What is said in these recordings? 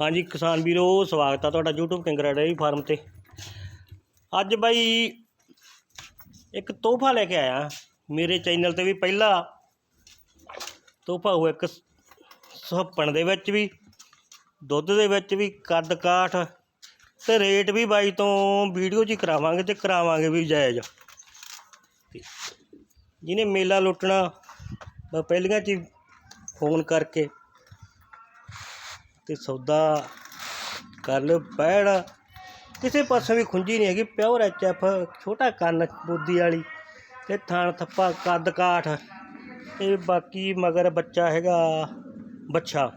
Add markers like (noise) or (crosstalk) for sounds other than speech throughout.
ਹਾਂਜੀ, ਕਿਸਾਨ ਵੀਰੋ, ਸਵਾਗਤ ਆ ਤੁਹਾਡਾ YouTube ਕਿੰਗਰਾ ਡੇਅਰੀ ਫਾਰਮ ਤੇ। ਅੱਜ ਬਾਈ ਇੱਕ ਤੋਹਫਾ ਲੈ ਕੇ ਆਇਆ। ਮੇਰੇ ਚੈਨਲ ਤੇ ਵੀ ਪਹਿਲਾ ਤੋਹਫਾ ਹੋਇਆ ਇੱਕ ਸੁਹੱਪਣ ਦੇ ਵਿੱਚ ਵੀ, ਦੁੱਧ ਦੇ ਵਿੱਚ ਵੀ, ਕੱਦ ਕਾਠ ਤੇ ਰੇਟ ਵੀ ਬਾਈ ਤੋਂ ਵੀਡੀਓ 'ਚ ਹੀ ਕਰਾਵਾਂਗੇ ਤੇ ਕਰਾਵਾਂਗੇ ਵੀ ਜਾਇਜ਼। ਜਿਹਨੇ ਮੇਲਾ ਲੁੱਟਣਾ ਬਸ ਪਹਿਲੀਆਂ 'ਚ ਹੀ ਫੋਨ ਕਰਕੇ ਤੇ ਸੌਦਾ ਕਰ ਲਿਓ ਬੈੜ ਕਿਸੇ ਪਾਸੇ ਵੀ ਖੁੰਝੀ ਨਹੀਂ ਹੈਗੀ, ਪਿਓਰ ਐਚ ਐਫ ਛੋਟਾ ਕੰਨ ਬੋਦੀ ਵਾਲੀ ਤੇ ਥਾਣ ਥੱਪਾ, ਕੱਦ ਕਾਠ ਤੇ ਬਾਕੀ ਮਗਰ ਬੱਚਾ ਹੈਗਾ ਬੱਚਾ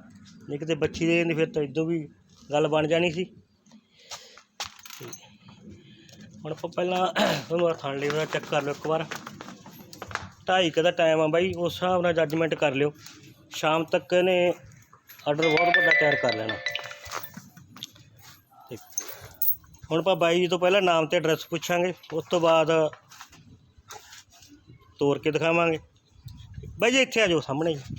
ਜੇ ਕਿਤੇ ਬੱਚੀ ਦੇ ਨਹੀਂ ਫਿਰ ਤਾਂ ਇਦੋਂ ਵੀ ਗੱਲ ਬਣ ਜਾਣੀ ਸੀ। ਹੁਣ ਆਪਾਂ ਪਹਿਲਾਂ ਤੁਹਾਨੂੰ ਥਾਣ ਥਣ ਲਿਓ ਚੈੱਕ ਕਰ ਲਿਓ ਇੱਕ ਵਾਰ। ਢਾਈ ਕੁ ਦਾ ਟਾਈਮ ਆ ਬਾਈ, ਉਸ ਹਿਸਾਬ ਨਾਲ ਜੱਜਮੈਂਟ ਕਰ ਲਿਓ। ਸ਼ਾਮ ਤੱਕ ਇਹਨੇ ਆਰਡਰ ਬਹੁਤ ਵੱਡਾ ਤਿਆਰ ਕਰ ਲੈਣਾ। ਹੁਣ ਆਪਾਂ ਬਾਈ ਜੀ ਤੋਂ ਪਹਿਲਾਂ ਨਾਮ ਤੇ ਐਡਰੈਸ ਪੁੱਛਾਂਗੇ ਉਸ ਤੋਂ ਬਾਅਦ ਤੋਰ ਕੇ ਦਿਖਾਵਾਂਗੇ। ਬਾਈ ਜੀ ਇੱਥੇ ਆ ਜਾਓ ਸਾਹਮਣੇ ਜੀ।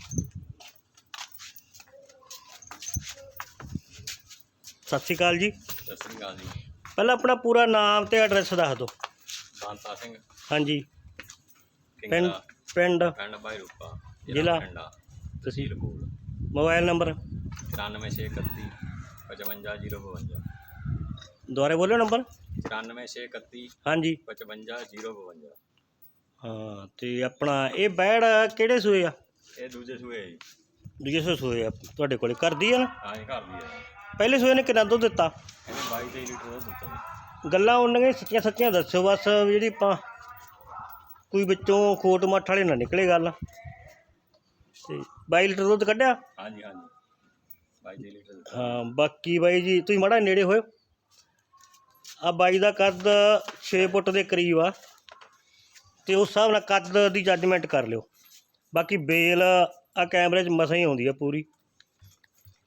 ਸਤਿ ਸ਼੍ਰੀ ਅਕਾਲ ਜੀ। ਸਤਿ ਸ੍ਰੀ ਅਕਾਲ ਜੀ। ਪਹਿਲਾਂ ਆਪਣਾ ਪੂਰਾ ਨਾਮ ਤੇ ਐਡਰੈਸ ਦੱਸ ਦਿਓ। ਕਾਂਤਾ ਸਿੰਘ। ਹਾਂਜੀ। ਪਿੰਡ ਪਿੰਡ ਪਿੰਡ। ਭਾਈ ਰੂਪਾ ਜ਼ਿਲ੍ਹਾ? ਪਿੰਡਾ ਤਹਿਸੀਲ ਕੋਲ। ਮੋਬਾਈਲ ਨੰਬਰ 94631 55052 ਦੁਬਾਰੇ ਬੋਲਿਓ ਨੰਬਰ 94631 ਹਾਂਜੀ। 55052 ਹਾਂ ਤੇ ਆਪਣਾ ਇਹ ਬੈੜ ਕਿਹੜੇ ਸੂਏ ਆ? ਇਹ ਦੂਜੇ ਸੂਏ ਜੀ। ਦੂਜੇ ਸੂਏ ਸੂਏ ਆ ਤੁਹਾਡੇ ਕੋਲੇ ਕਰਦੀ ਆ ਨਾ? ਹਾਂ ਇਹ ਘਰ ਦੀ ਹੈ ਪਹਿਲੇ ਸੂਏ ਨੇ ਕਿੰਨਾ ਦੁੱਧ ਦਿੱਤਾ? ਇਹਨੇ 22 23 ਲੀਟਰ ਦੁੱਧ ਦਿੱਤਾ ਜੀ। ਗੱਲਾਂ ਉਹਨਾਂ ਸੱਚੀਆਂ ਸੱਚੀਆਂ ਦੱਸਿਓ ਬਸ ਜਿਹੜੀ ਆਪਾਂ ਕੋਈ ਵਿੱਚੋਂ ਖੋਟ ਮੱਠ ਵਾਲੇ ਨਾ ਨਿਕਲੇ ਗੱਲ। ਤੇ 22 ਲੀਟਰ ਦੁੱਧ ਕੱਢਿਆ? ਹਾਂਜੀ ਹਾਂਜੀ। 22 23 ਲੀਟਰ ਹਾਂ ਬਾਕੀ ਬਾਈ ਜੀ ਤੁਸੀਂ ਮਾੜਾ ਨੇੜੇ ਹੋਇਓ। ਆ ਬਾਈ ਦਾ ਕੱਦ 6 ਫੁੱਟ ਦੇ ਕਰੀਬ ਆ। ਤੇ ਉਸ ਹਿਸਾਬ ਨਾਲ ਕੱਦ ਦੀ ਜੱਜਮੈਂਟ ਕਰ ਲਿਓ। ਬਾਕੀ ਬੇਲ ਆ ਕੈਮਰੇ 'ਚ ਮਸਾਂ ਹੀ ਆਉਂਦੀ ਆ ਪੂਰੀ।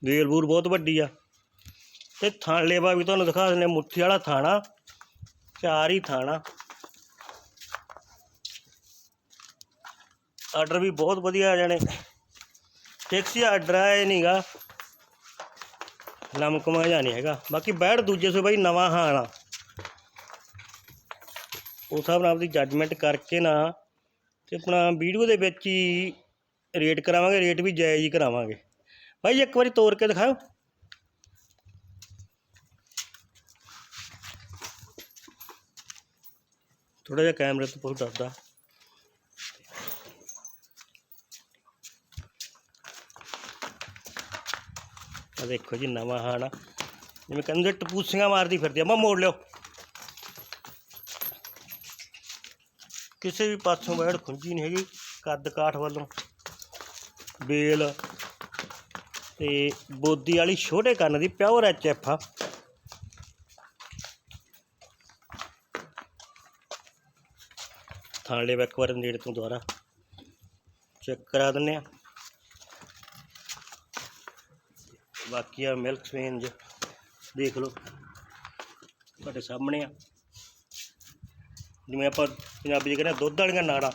ਬੇਲ ਬੂਰ ਬਹੁਤ ਵੱਡੀ ਆ। ਤੇ ਥਣ ਲੇਵਾ ਵੀ ਤੁਹਾਨੂੰ ਦਿਖਾ ਦਿੰਦੇ ਮੁੱਠੀ ਵਾਲਾ ਥਾਣਾ ਚਾਰ ਹੀ ਥਾਣਾ ਆਰਡਰ ਵੀ ਬਹੁਤ ਵਧੀਆ ਆ ਜਾਣੇ। ਟੈਕਸੀ ਆਰਡਰ ਹੈ ਇਹ ਨਹੀਂਗਾ ਲਮਕਮਾ ਜਾਂ ਨਹੀਂ ਹੈਗਾ। ਬਾਕੀ ਬੈੜ ਦੂਜੇ ਸੋ ਬਾਈ ਨਵਾਂ ਹਾਲ ਆ ਉਸ ਹਿਸਾਬ ਨਾਲ ਆਪਦੀ ਜੱਜਮੈਂਟ ਕਰਕੇ ਨਾ ਤੇ ਆਪਣਾ ਵੀਡੀਓ ਦੇ ਵਿੱਚ ਹੀ ਰੇਟ ਕਰਾਵਾਂਗੇ ਰੇਟ ਵੀ ਜਾਇਜ਼ ਹੀ ਕਰਾਵਾਂਗੇ। ਭਾਈ ਇੱਕ ਵਾਰੀ ਤੋੜ ਕੇ ਦਿਖਾਓ। ਥੋੜਾ ਜਿਹਾ ਕੈਮਰੇ ਤੋਂ ਬਹੁਤ ਦੱਸਦਾ ਆ ਦੇਖੋ ਜੀ ਨਵਾਂ ਹਾਣਾ। ਜਿਵੇਂ ਕਹਿੰਦੇ ਟਪੂਸੀਆਂ ਮਾਰਦੀ ਫਿਰਦੀ ਆ। ਮੈਂ ਮੋੜ ਲਿਓ। ਕਿਸੇ ਵੀ ਪਾਸੋਂ ਬੈੜ ਖੁੰਜੀ ਨਹੀਂ ਹੈਗੀ। ਕੱਦ ਕਾਠ ਵੱਲੋਂ। ਬੇਲ ਤੇ ਬੋਦੀ ਵਾਲੀ ਛੋਟੇ ਕੰਨ ਦੀ ਪਿਓਰ ਐਚ ਐਫ ਆ। ਥਾਂ ਲੈ ਇੱਕ ਵਾਰ ਨੇੜੇ ਤੋਂ ਦੁਬਾਰਾ। ਚੈੱਕ ਕਰਾ ਦਿੰਨੇ ਆ। ਬਾਕੀ ਆ ਮਿਲਕ ਸਵੇਂਜ ਦੇਖ ਲਓ। ਤੁਹਾਡੇ ਸਾਹਮਣੇ ਆ। ਜਿਵੇਂ ਆਪਾਂ ਪੰਜਾਬੀ 'ਚ ਕਹਿੰਦੇ ਆ, ਦੁੱਧ ਵਾਲੀਆਂ ਨਾੜਾਂ।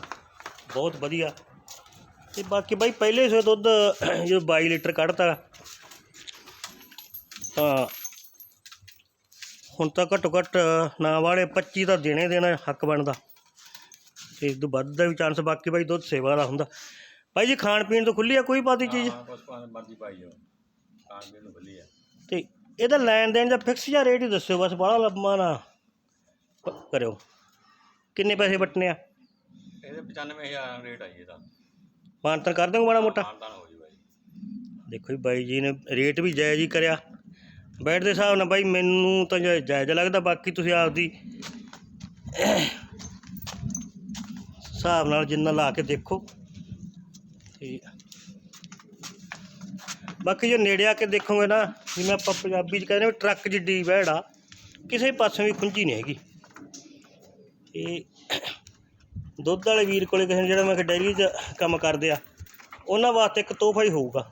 ਬਹੁਤ ਵਧੀਆ। ਤੇ ਬਾਕੀ ਬਾਈ ਪਹਿਲੇ ਸੋ ਦੁੱਧ (clears throat) ਜਦੋਂ 22 ਲੀਟਰ ਕੱਢਤਾ ਤਾਂ ਹੁਣ ਤਾਂ ਘੱਟੋ ਘੱਟ ਨਾ ਵਾਲੇ 25 ਤਾਂ ਦੇਣੇ ਦੇਣਾ ਹੱਕ ਬਣਦਾ। ਤੇ ਇਸ ਤੋਂ ਵੱਧ ਦਾ ਵੀ ਚਾਂਸ ਬਾਕੀ ਬਾਈ ਦੁੱਧ ਸੇਵਾ ਦਾ ਹੁੰਦਾ। ਬਾਈ ਜੀ ਖਾਣ ਪੀਣ ਤੋਂ ਖੁੱਲੀ ਆ ਕੋਈ ਬਾਦੀ ਚੀਜ਼? ਹਾਂ ਕੁਛ ਭਾਵੇਂ ਮਰਜ਼ੀ ਪਾਈ ਜਾਓ। ਖਾਣ ਪੀਣ ਨੂੰ ਖੁੱਲੀ ਆ ਤੇ ਇਹਦਾ ਲੈਣ ਦੇਣ ਦਾ ਫਿਕਸ ਜਾਂ ਰੇਟ ਹੀ ਦੱਸਿਓ ਬਸ ਬਾਹਲਾ ਲੰਮਾ ਨਾ ਕ- ਕਰਿਓ। ਕਿੰਨੇ ਪੈਸੇ ਵਟਨੇ ਆ? ਇਹਦੇ 95000 ਰੇਟ ਆਈ ਇਹਦਾ। ਮਾਨਤਨ ਕਰ ਦੋਗੇ ਮਾੜਾ ਮੋਟਾ? ਹੋ ਜੀ ਦੇਖੋ ਜੀ ਬਾਈ ਜੀ ਨੇ ਰੇਟ ਵੀ ਜਾਇਜ਼ ਹੀ ਕਰਿਆ। ਬੈਡ ਦੇ ਹਿਸਾਬ ਨਾਲ ਬਾਈ ਮੈਨੂੰ ਤਾਂ ਜਾ- ਜਾਇਜ਼ ਲੱਗਦਾ ਬਾਕੀ ਤੁਸੀਂ ਆਪਦੀ ਹਿਸਾਬ ਨਾਲ ਜਿੰਨਾ ਲਾ ਕੇ ਦੇਖੋ। ਤੇ ਬਾਕੀ ਜੇ ਨੇੜੇ ਆ ਕੇ ਦੇਖੋਗੇ ਨਾ, ਜਿਵੇਂ ਆਪਾਂ ਪੰਜਾਬੀ ਚ ਕਹਿੰਦੇ ਵੀ ਟਰੱਕ ਜਿੱਡੀ ਬੈੜ ਆ, ਕਿਸੇ ਪਾਸੇ ਵੀ ਖੁੰਝੀ ਨਹੀਂ ਹੈਗੀ। ਇਹ ਦੁੱਧ ਵਾਲੇ ਵੀਰ ਕੋਲੇ ਕਿਸੇ ਜਿਹੜਾ ਮੈਂ ਕਿ ਡੈਰੀ 'ਚ ਕੰਮ ਕਰਦੇ ਆ, ਉਹਨਾਂ ਵਾਸਤੇ ਇੱਕ ਤੋਹਫਾ ਹੀ ਹੋਊਗਾ।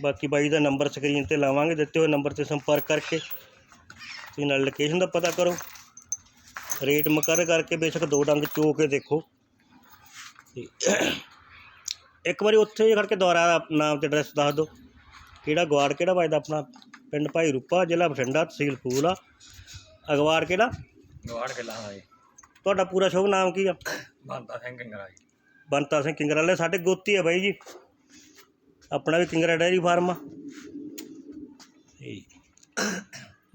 ਬਾਕੀ ਬਾਈ ਦਾ ਨੰਬਰ ਸਕਰੀਨ ਤੇ ਲਾਵਾਂਗੇ, ਦਿੱਤੇ ਹੋਏ ਨੰਬਰ ਤੇ ਸੰਪਰਕ ਕਰਕੇ। ਤੁਸੀਂ ਨਾਲ ਲੋਕੇਸ਼ਨ ਦਾ ਪਤਾ ਕਰੋ। ਰੇਟ ਮੁਕਰ ਕਰਕੇ ਬੇਸ਼ੱਕ ਦੋ ਡੰਗ ਚੋ ਕੇ ਦੇਖੋ। ਤੇ ਇੱਕ ਵਾਰੀ ਉੱਥੇ ਖੜ ਕੇ ਦੁਬਾਰਾ ਨਾਮ ਤੇ ਐਡਰੈਸ ਦੱਸ ਦਿਓ। ਕਿਹੜਾ ਗਵਾੜ ਕਿਹੜਾ ਵੱਜਦਾ ਆਪਣਾ? ਪਿੰਡ ਭਾਈ ਰੂਪਾ ਜ਼ਿਲ੍ਹਾ ਬਠਿੰਡਾ ਤਹਿਸੀਲ ਫੂਲ। ਆ ਅਗਵਾੜ ਕਿਹੜਾ? ਗਵਾੜ ਕੇ ਲਾਣਾ ਜੀ। ਤੁਹਾਡਾ ਪੂਰਾ ਸ਼ੁਭ ਨਾਮ ਕੀ ਆ? ਬੰਦਾ ਸਿੰਘ ਕੰਗਰਾ ਜੀ। ਬੰਤਾ ਸਿੰਘ ਕਿੰਗਰਾ। ਵਾਲੇ ਸਾਡੇ ਗੋਤੀ ਆ ਬਾਈ ਜੀ। ਆਪਣਾ ਵੀ ਕਿੰਗਰਾ ਡੈਰੀ ਫਾਰਮ ਆ।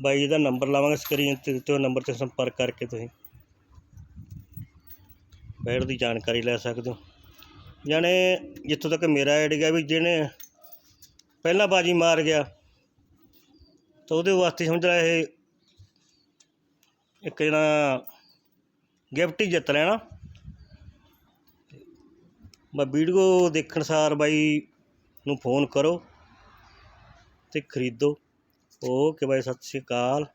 ਬਾਈ ਜੀ ਦਾ ਨੰਬਰ ਲਾਵਾਂਗੇ ਸਕਰੀਨ ਤੇ ਹੋਏ ਨੰਬਰ ਤੇ ਸੰਪਰਕ ਕਰਕੇ ਤੁਸੀਂ। ਬੈਡ ਦੀ ਜਾਣਕਾਰੀ ਲੈ ਸਕਦੇ ਹੋ। ਜਾਣੇ ਜਿੱਥੋਂ ਤੱਕ ਮੇਰਾ ਆਈਡੀਆ ਵੀ ਜਿਹਨੇ ਪਹਿਲਾਂ ਬਾਜੀ ਮਾਰ ਗਿਆ, ਤਾਂ ਉਹਦੇ ਵਾਸਤੇ ਸਮਝ ਲੈ ਇਹ ਇੱਕ ਜਿਹੜਾ ਗਿਫਟ ਹੀ ਜਿੱਤ ਲੈਣਾ। ਮੈਂ ਵੀਡੀਓ ਦੇਖਣ ਸਾਰ ਬਾਈ ਨੂੰ ਫੋਨ ਕਰੋ ਤੇ ਖਰੀਦੋ। ਓਕੇ ਬਾਈ, ਸਤਿ ਸ਼੍ਰੀ ਅਕਾਲ।